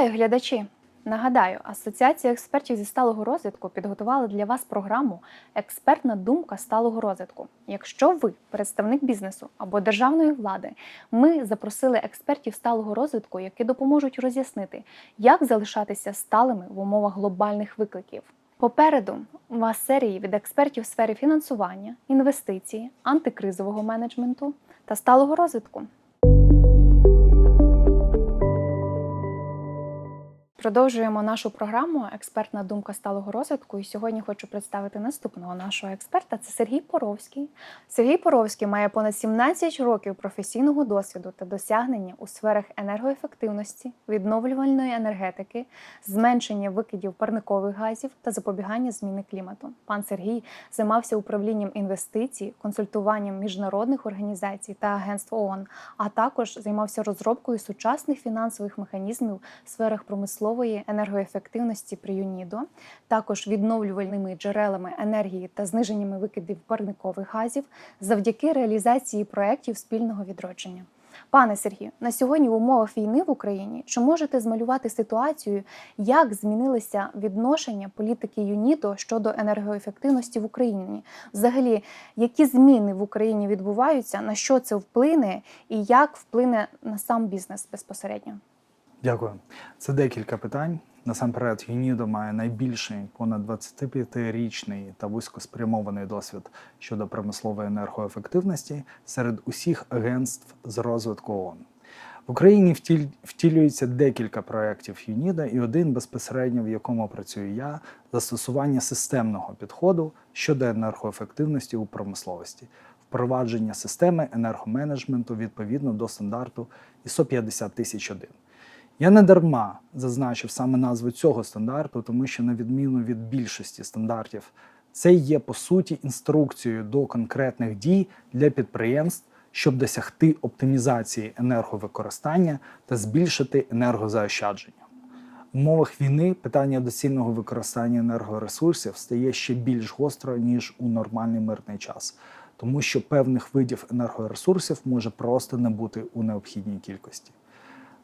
Вітаю, глядачі! Нагадаю, Асоціація експертів зі сталого розвитку підготувала для вас програму Експертна думка сталого розвитку. Якщо ви представник бізнесу або державної влади, ми запросили експертів сталого розвитку, які допоможуть роз'яснити, як залишатися сталими в умовах глобальних викликів. Попереду у вас серії від експертів в сфері фінансування, інвестиції, антикризового менеджменту та сталого розвитку. Продовжуємо нашу програму Експертна думка сталого розвитку. І сьогодні хочу представити наступного нашого експерта. Це Сергій Поровський. Сергій Поровський має понад 17 років професійного досвіду та досягнення у сферах енергоефективності, відновлювальної енергетики, зменшення викидів парникових газів та запобігання зміни клімату. Пан Сергій займався управлінням інвестицій, консультуванням міжнародних організацій та агентств ООН, а також займався розробкою сучасних фінансових механізмів в сферах промислової енергоефективності при ЮНІДО, також відновлювальними джерелами енергії та зниженнями викидів парникових газів завдяки реалізації проєктів спільного відродження. Пане Сергію, на сьогодні в умовах війни в Україні чи можете змалювати ситуацію, як змінилися відношення політики ЮНІДО щодо енергоефективності в Україні? Взагалі, які зміни в Україні відбуваються, на що це вплине і як вплине на сам бізнес безпосередньо? Дякую. Це декілька питань. Насамперед, ЮНІДО має найбільший понад 25-річний та вузькоспрямований досвід щодо промислової енергоефективності серед усіх агентств з розвитку ООН. В Україні втілюється декілька проєктів ЮНІДО, і один безпосередньо, в якому працюю я, застосування системного підходу щодо енергоефективності у промисловості, впровадження системи енергоменеджменту відповідно до стандарту ISO 50001. Я не дарма зазначив саме назву цього стандарту, тому що, на відміну від більшості стандартів, це є по суті інструкцією до конкретних дій для підприємств, щоб досягти оптимізації енерговикористання та збільшити енергозаощадження. В умовах війни питання доцільного використання енергоресурсів стає ще більш гостро, ніж у нормальний мирний час, тому що певних видів енергоресурсів може просто не бути у необхідній кількості.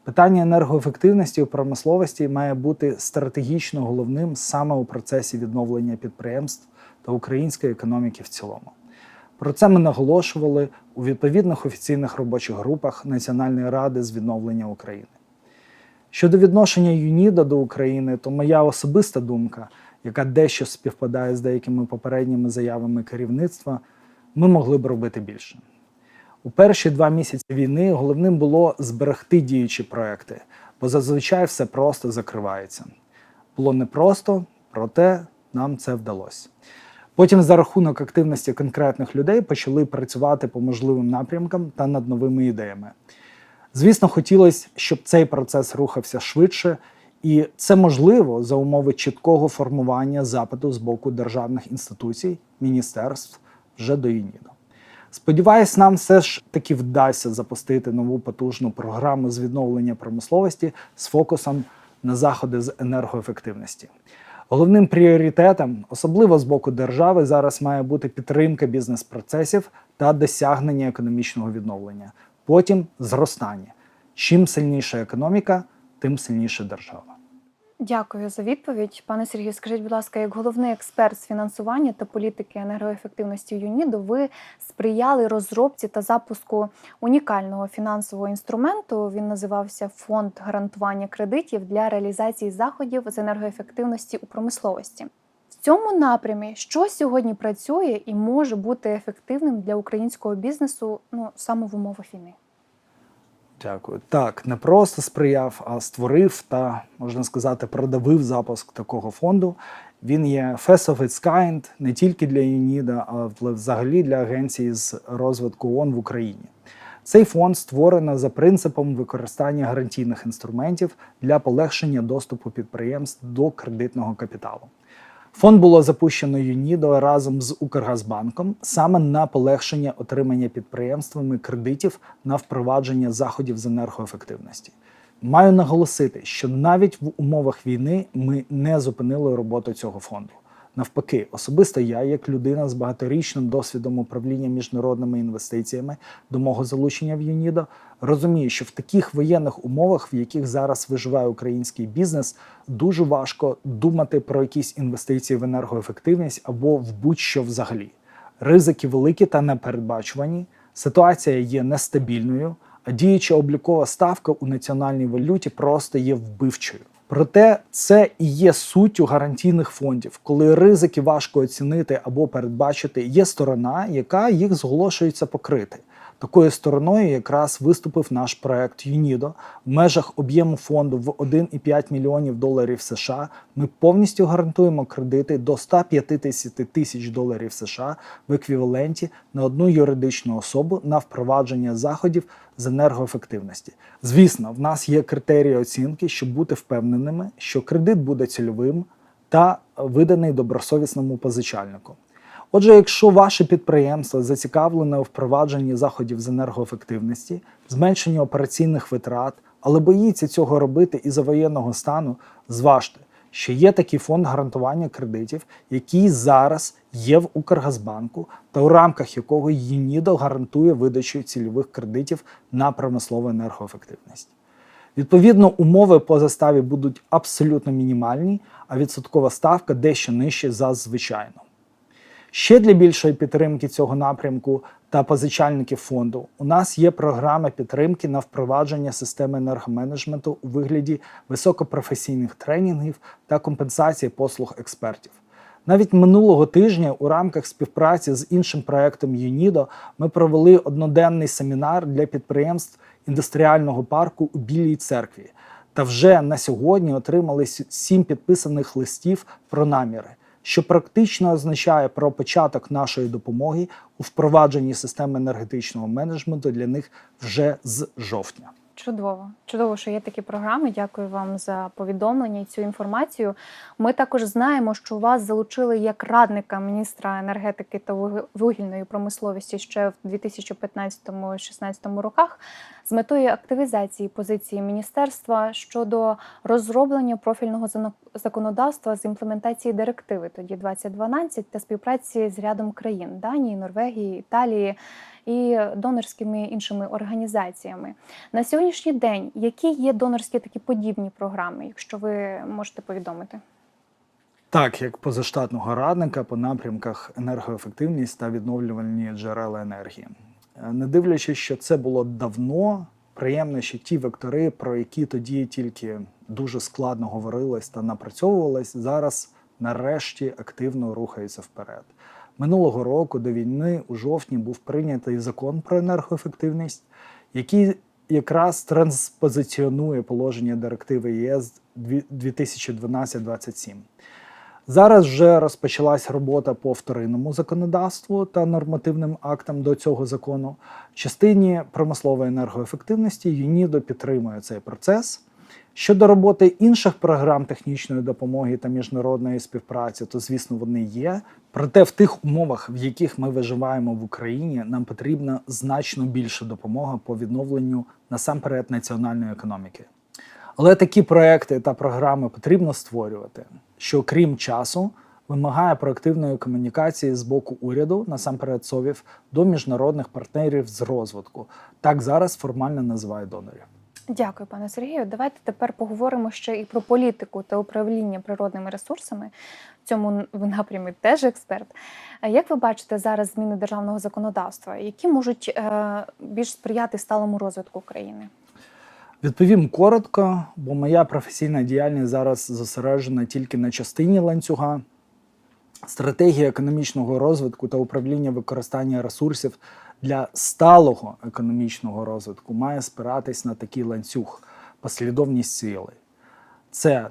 Питання енергоефективності у промисловості має бути стратегічно головним саме у процесі відновлення підприємств та української економіки в цілому. Про це ми наголошували у відповідних офіційних робочих групах Національної ради з відновлення України. Щодо відношення ЮНІДа до України, то моя особиста думка, яка дещо співпадає з деякими попередніми заявами керівництва, ми могли б робити більше. У перші два місяці війни головним було зберегти діючі проекти, бо зазвичай все просто закривається. Було непросто, проте нам це вдалося. Потім, за рахунок активності конкретних людей, почали працювати по можливим напрямкам та над новими ідеями. Звісно, хотілося, щоб цей процес рухався швидше, і це можливо за умови чіткого формування запиту з боку державних інституцій, міністерств вже до ЮНІДО. Сподіваюсь, нам все ж таки вдасться запустити нову потужну програму з відновлення промисловості з фокусом на заходи з енергоефективності. Головним пріоритетом, особливо з боку держави, зараз має бути підтримка бізнес-процесів та досягнення економічного відновлення. Потім зростання. Чим сильніша економіка, тим сильніша держава. Дякую за відповідь. Пане Сергію, скажіть, будь ласка, як головний експерт з фінансування та політики енергоефективності ЮНІДО, ви сприяли розробці та запуску унікального фінансового інструменту. Він називався Фонд гарантування кредитів для реалізації заходів з енергоефективності у промисловості. В цьому напрямі що сьогодні працює і може бути ефективним для українського бізнесу, ну саме в умовах війни? Дякую. Так, не просто сприяв, а створив та, можна сказати, продавив запуск такого фонду. Він є First of its kind не тільки для ЮНІДа, а взагалі для агенції з розвитку ООН в Україні. Цей фонд створено за принципом використання гарантійних інструментів для полегшення доступу підприємств до кредитного капіталу. Фонд було запущено ЮНІДО разом з Укргазбанком саме на полегшення отримання підприємствами кредитів на впровадження заходів з енергоефективності. Маю наголосити, що навіть в умовах війни ми не зупинили роботу цього фонду. Навпаки, особисто я, як людина з багаторічним досвідом управління міжнародними інвестиціями до мого залучення в ЮНІДО, розумію, що в таких воєнних умовах, в яких зараз виживає український бізнес, дуже важко думати про якісь інвестиції в енергоефективність або в будь-що взагалі. Ризики великі та непередбачувані. Ситуація є нестабільною, а діюча облікова ставка у національній валюті просто є вбивчою. Проте це і є суттю гарантійних фондів, коли ризики важко оцінити або передбачити, є сторона, яка їх зголошується покрити. Такою стороною якраз виступив наш проект ЮНІДО в межах об'єму фонду в 1,5 мільйонів доларів США. Ми повністю гарантуємо кредити до 150 тисяч доларів США в еквіваленті на одну юридичну особу на впровадження заходів з енергоефективності. Звісно, в нас є критерії оцінки, щоб бути впевненими, що кредит буде цільовим та виданий добросовісному позичальнику. Отже, якщо ваше підприємство зацікавлене у впровадженні заходів з енергоефективності, зменшенні операційних витрат, але боїться цього робити із-за воєнного стану, зважте, що є такий фонд гарантування кредитів, який зараз є в Укргазбанку, та у рамках якого ЮНІДО гарантує видачу цільових кредитів на промислову енергоефективність. Відповідно, умови по заставі будуть абсолютно мінімальні, а відсоткова ставка дещо нижче за звичайну. Ще для більшої підтримки цього напрямку та позичальників фонду у нас є програма підтримки на впровадження системи енергоменеджменту у вигляді високопрофесійних тренінгів та компенсації послуг експертів. Навіть минулого тижня у рамках співпраці з іншим проектом ЮНІДО ми провели одноденний семінар для підприємств індустріального парку у Білій церкві. Та вже на сьогодні отримали сім підписаних листів про наміри, що практично означає про початок нашої допомоги у впровадженні системи енергетичного менеджменту для них вже з жовтня. Чудово, чудово, що є такі програми. Дякую вам за повідомлення і цю інформацію. Ми також знаємо, що вас залучили як радника міністра енергетики та вугільної промисловості ще в 2015-16 роках з метою активізації позиції міністерства щодо розроблення профільного законодавства з імплементації директиви тоді 2012 та співпраці з рядом країн Данії, Норвегії, Італії і донорськими іншими організаціями. На сьогоднішній день які є донорські такі подібні програми, якщо ви можете повідомити? Так, як позаштатного радника по напрямках енергоефективність та відновлювальні джерела енергії. Е, Не дивлячись, що це було давно, приємно, що ті вектори, про які тоді тільки дуже складно говорилось та напрацьовувалось, зараз нарешті активно рухаються вперед. Минулого року до війни у жовтні був прийнятий закон про енергоефективність, який якраз транспозиціонує положення директиви ЄС 2012-27. Зараз вже розпочалась робота по вторинному законодавству та нормативним актам до цього закону. В частині промислової енергоефективності ЮНІДО підтримує цей процес. Щодо роботи інших програм технічної допомоги та міжнародної співпраці, то звісно вони є. Проте в тих умовах, в яких ми виживаємо в Україні, нам потрібна значно більша допомога по відновленню насамперед національної економіки. Але такі проекти та програми потрібно створювати, що крім часу вимагає проактивної комунікації з боку уряду, насамперед СОВІВ, до міжнародних партнерів з розвитку. Так зараз формально називають донорів. Дякую, пане Сергію. Давайте тепер поговоримо ще і про політику та управління природними ресурсами. В цьому ви напрямі теж експерт. Як ви бачите зараз зміни державного законодавства, які можуть е, більш сприяти сталому розвитку країни? Відповім коротко, бо моя професійна діяльність зараз зосереджена тільки на частині ланцюга. Стратегія економічного розвитку та управління використання ресурсів для сталого економічного розвитку має спиратись на такий ланцюг, послідовність сили. Це,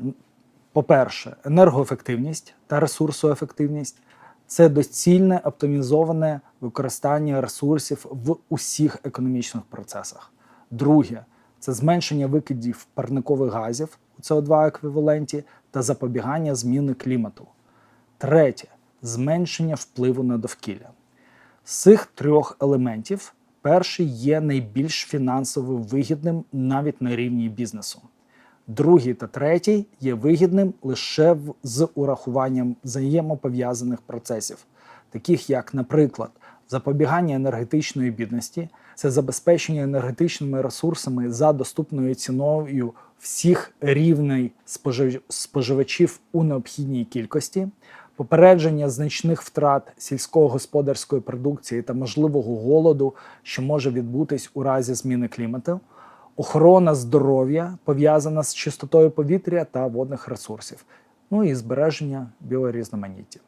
по-перше, енергоефективність та ресурсоефективність, це доцільне оптимізоване використання ресурсів в усіх економічних процесах. Друге це зменшення викидів парникових газів у СО2 еквіваленті та запобігання зміни клімату. Третє зменшення впливу на довкілля. З цих трьох елементів перший є найбільш фінансово вигідним навіть на рівні бізнесу. Другий та третій є вигідним лише з урахуванням взаємопов'язаних процесів, таких як, наприклад, запобігання енергетичної бідності, це забезпечення енергетичними ресурсами за доступною ціною всіх рівней споживачів у необхідній кількості, попередження значних втрат сільськогосподарської продукції та можливого голоду, що може відбутись у разі зміни клімату, охорона здоров'я пов'язана з чистотою повітря та водних ресурсів, ну і збереження біорізноманіття.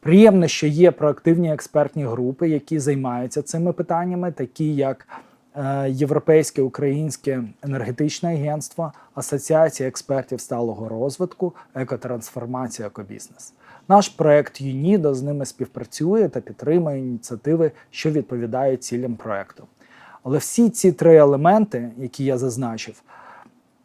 Приємно, що є проактивні експертні групи, які займаються цими питаннями, такі як е, Європейське українське енергетичне агентство, Асоціація експертів сталого розвитку, екотрансформація екобізнес. Наш проект ЮНІДО з ними співпрацює та підтримує ініціативи, що відповідають цілям проекту. Але всі ці три елементи, які я зазначив,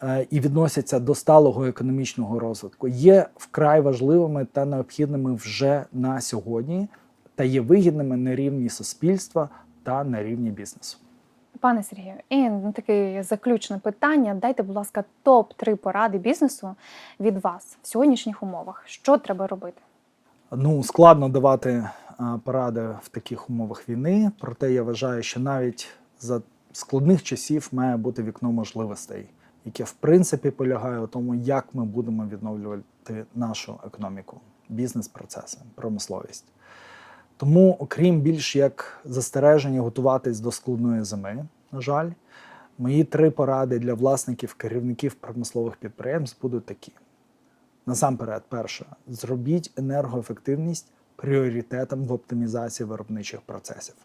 е, і відносяться до сталого економічного розвитку, є вкрай важливими та необхідними вже на сьогодні, та є вигідними на рівні суспільства та на рівні бізнесу. Пане Сергію, і таке заключне питання. Дайте, будь ласка, топ 3 поради бізнесу від вас в сьогоднішніх умовах. Що треба робити? Ну, складно давати поради в таких умовах війни, проте я вважаю, що навіть за складних часів має бути вікно можливостей, яке в принципі полягає у тому, як ми будемо відновлювати нашу економіку, бізнес-процеси, промисловість. Тому, окрім більш як застереження готуватись до складної зими, на жаль, мої три поради для власників, керівників промислових підприємств будуть такі. Насамперед, перше, зробіть енергоефективність пріоритетом в оптимізації виробничих процесів.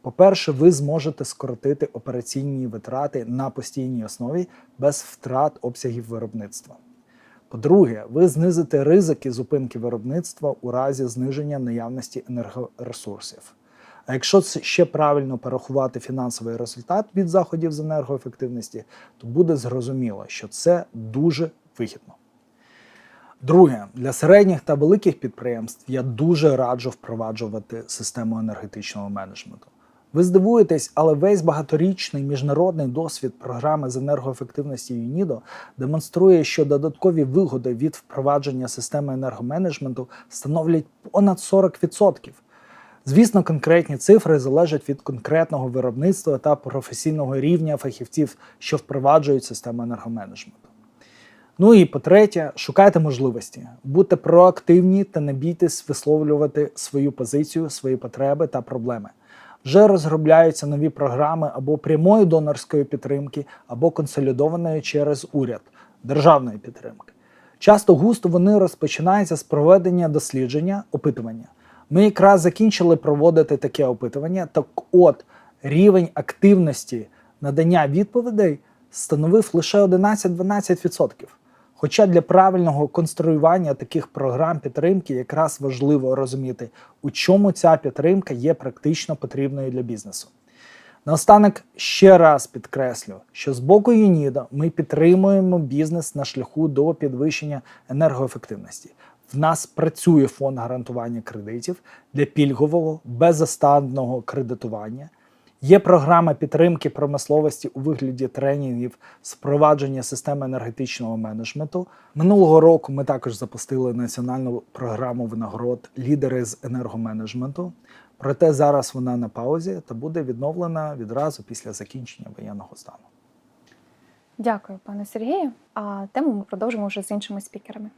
По-перше, ви зможете скоротити операційні витрати на постійній основі без втрат обсягів виробництва. По-друге, ви знизите ризики зупинки виробництва у разі зниження наявності енергоресурсів. А якщо це ще правильно порахувати фінансовий результат від заходів з енергоефективності, то буде зрозуміло, що це дуже вигідно. Друге, для середніх та великих підприємств я дуже раджу впроваджувати систему енергетичного менеджменту. Ви здивуєтесь, але весь багаторічний міжнародний досвід програми з енергоефективності ЮНІДО демонструє, що додаткові вигоди від впровадження системи енергоменеджменту становлять понад 40%. Звісно, конкретні цифри залежать від конкретного виробництва та професійного рівня фахівців, що впроваджують систему енергоменеджменту. Ну і по-третє, шукайте можливості, будьте проактивні та не бійтесь висловлювати свою позицію, свої потреби та проблеми. Вже розробляються нові програми або прямої донорської підтримки, або консолідованої через уряд державної підтримки. Часто густо вони розпочинаються з проведення дослідження, опитування. Ми якраз закінчили проводити таке опитування. Так от рівень активності надання відповідей становив лише 11-12%. Хоча для правильного конструювання таких програм підтримки якраз важливо розуміти, у чому ця підтримка є практично потрібною для бізнесу. Наостанок ще раз підкреслю, що з боку ЮНІДа ми підтримуємо бізнес на шляху до підвищення енергоефективності. В нас працює фонд гарантування кредитів для пільгового беззаставного кредитування. Є програма підтримки промисловості у вигляді тренінгів з впровадження системи енергетичного менеджменту. Минулого року ми також запустили національну програму винагород лідери з енергоменеджменту. Проте зараз вона на паузі та буде відновлена відразу після закінчення воєнного стану. Дякую, пане Сергію. А тему ми продовжимо вже з іншими спікерами.